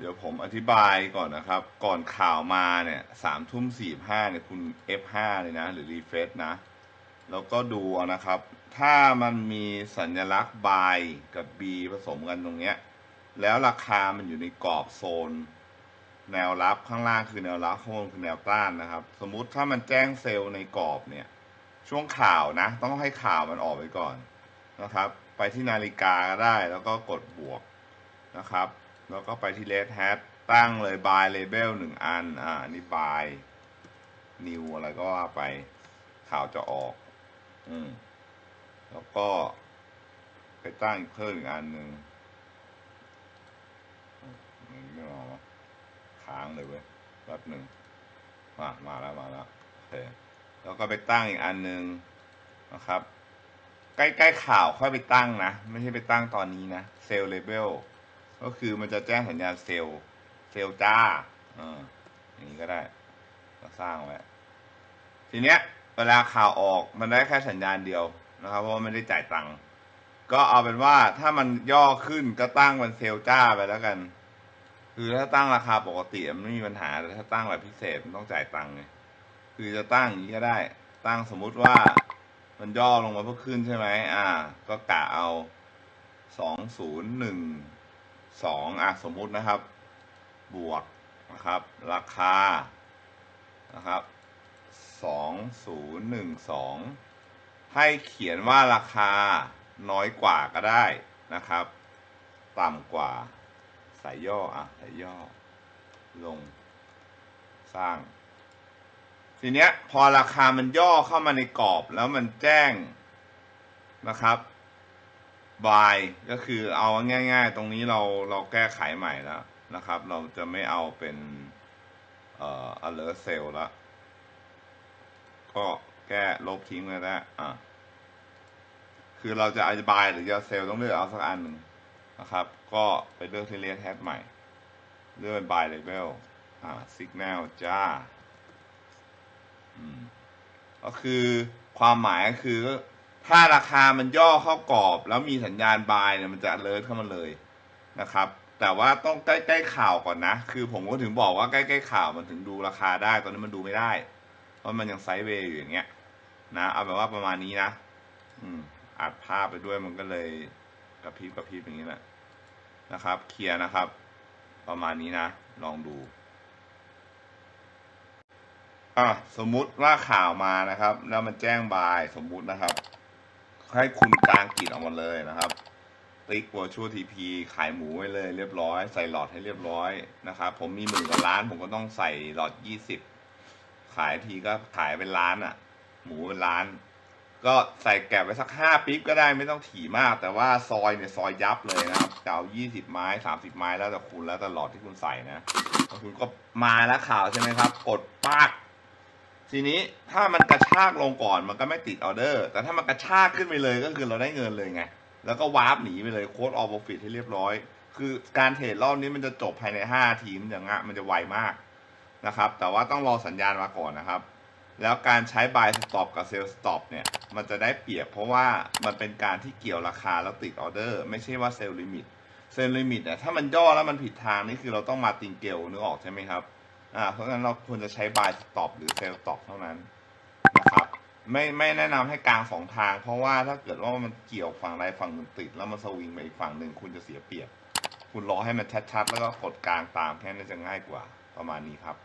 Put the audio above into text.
เดี๋ยวผมอธิบายก่อนนะครับ ก่อนข่าวมาเนี่ยสามทุ่มสี่ห้าเนี่ยคุณ F5 เลยนะ หรือรีเฟซนะ แล้วก็ดูนะครับ ถ้ามันมีสัญลักษณ์ buy กับ B ผสมกันตรงเนี้ย แล้วราคามันอยู่ในกรอบโซน แนวรับข้างล่างคือแนวรับข้างบนคือแนวต้านนะครับ สมมุติถ้ามันแจ้งเซลล์ในกรอบเนี่ย ช่วงข่าวนะ ต้องให้ข่าวมันออกไปก่อนนะครับ ไปที่นาฬิกาก็ได้แล้วก็กดบวกนะครับ แล้วก็ไปที่ red hat ตั้งเลย buy label หนึ่งอัน อ่า นี่ buy new อะไรก็ว่าไป ข่าวจะออก อืม แล้วก็ ไปตั้งเพิ่มอีกอันหนึ่งไม่เอาวะค้างเลยเว้ยแป๊บหนึ่งมา มาแล้ว มาแล้ว โอเค แล้วก็ไปตั้งอีกอันหนึ่งนะครับ ใกล้ ๆ ข่าวค่อยไปตั้งนะ ไม่ใช่ไปตั้งตอนนี้นะ เซลล์เลเวล ก็คือมันจะแจ้งสัญญาณเซลล์ เซลล์จ้าอ่าอย่างนี้ก็ได้ก็สร้างไว้ทีเนี้ย เวลาข่าวออกมันได้แค่สัญญาณเดียวนะครับ เพราะว่าไม่ได้จ่ายตังค์ก็เอาเป็นว่าถ้ามันย่อขึ้นก็ตั้งเป็นเซลล์จ้าไปแล้วกัน คือถ้าตั้งราคาปกติมันไม่มีปัญหาแต่ถ้าตั้งแบบพิเศษมันต้องจ่ายตังค์ไงคือจะตั้งอย่างนี้ก็ได้ ตั้งสมมุติว่ามันย่อลงมาเพื่อขึ้นใช่ไหมอ่า ก็กะเอาสองศูนย์หนึ่ง สองอะสมมุตินะครับ บวกนะครับ ราคานะครับสองศูนย์หนึ่งสองให้เขียนว่าราคาน้อยกว่าก็ได้นะครับ ต่ำกว่าส่ย่ออะใส่ย่อ ลง สร้าง ทีเนี้ยพอราคามันย่อเข้ามาในกรอบแล้วมันแจ้งนะครับ buy ก็คือเอาง่าย ๆ ตรงนี้เราเราแก้ไขใหม่แล้วนะครับ เราจะไม่เอาเป็นเอ่อ alert sale แล้วก็แก้ลบทิ้งเลยนะอะคือเราจะอธิบายหรือจะเซลต้องเลือกเอาสักอันหนึ่งนะครับ ก็ไปเลือกที่ red hat ใหม่ เลือกเป็น by label อ่า signal จ้า อืม ก็คือความหมายก็คือ ถ้าราคามันย่อเข้ากรอบ แล้วมีสัญญาณบายเนี่ยมันจะเลิศเข้ามาเลยนะครับ แต่ว่าต้องใกล้ๆข่าวก่อนนะ คือผมก็ถึงบอกว่าใกล้ๆข่าวมันถึงดูราคาได้ ตอนนี้มันดูไม่ได้ เพราะมันยังไซด์เวย์อยู่อย่างเงี้ยนะเอาแบบว่าประมาณนี้นะ อืมอัดภาพไปด้วยมันก็เลยกระพริบกระพริบอย่างนี้แหละนะครับ เคลียร์นะครับ ประมาณนี้นะ ลองดูอะสมมุติว่าข่าวมานะครับ แล้วมันแจ้งบายสมมุตินะครับ ให้คุณกลางกิจออกมาเลยนะครับติ๊ก virtual TP ขายหมูไว้เลย เรียบร้อย ใส่หลอดให้เรียบร้อยนะครับผมมีหมื่นกว่าล้าน ผมก็ต้องใส่หลอดยี่สิบขายทีก็ขายเป็นล้านอะ่ะ หมูเป็นล้าน ก็ใส่แกะไปสักห้าปิ๊บก็ได้ไม่ต้องถี่มาก แต่ว่าซอยเนี่ยซอยยับเลยนะครับจะเอายี่สิบไม้สามสิบไม้แล้วแต่คุณแล้วแต่หลอดที่คุณใส่นะคุณก็มาแล้วข่าวใช่ไหมครับ กดปาก ทีนี้ถ้ามันกระชากลงก่อนมันก็ไม่ติดออเดอร์ แต่ถ้ามันกระชากขึ้นไปเลยก็คือเราได้เงินเลยไง แล้วก็วาร์ปหนีไปเลยโค้ดออฟฟิศให้เรียบร้อย คือการเทรดรอบนี้มันจะจบภายในห้าทีมอย่างเงี้ยมันจะไวมากนะครับ แต่ว่าต้องรอสัญญาณมาก่อนนะครับ แล้วการใช้ buy stop กับ sell stop เนี่ย มันจะได้เปรียบเพราะว่ามันเป็นการที่เกี่ยวราคาแล้วติดออเดอร์ ไม่ใช่ว่า sell limit sell limit เนี่ยถ้ามันย่อแล้วมันผิดทางนี่คือเราต้องมาติงเกลนึกออกใช่ไหมครับ อ่าเพราะฉะนั้นเราควรจะใช้ buy stop หรือ sell stop เท่านั้นนะครับ ไม่ไม่แนะนำให้กลางสองทาง เพราะว่าถ้าเกิดว่ามันเกี่ยวฝั่งใดฝั่งหนึ่งติด แล้วมันสวิงไปอีกฝั่งหนึ่งคุณจะเสียเปรียบ คุณรอให้มันชัดๆ แล้วก็กดกลางตามแค่นั้นจะง่ายกว่าประมาณนี้ครับ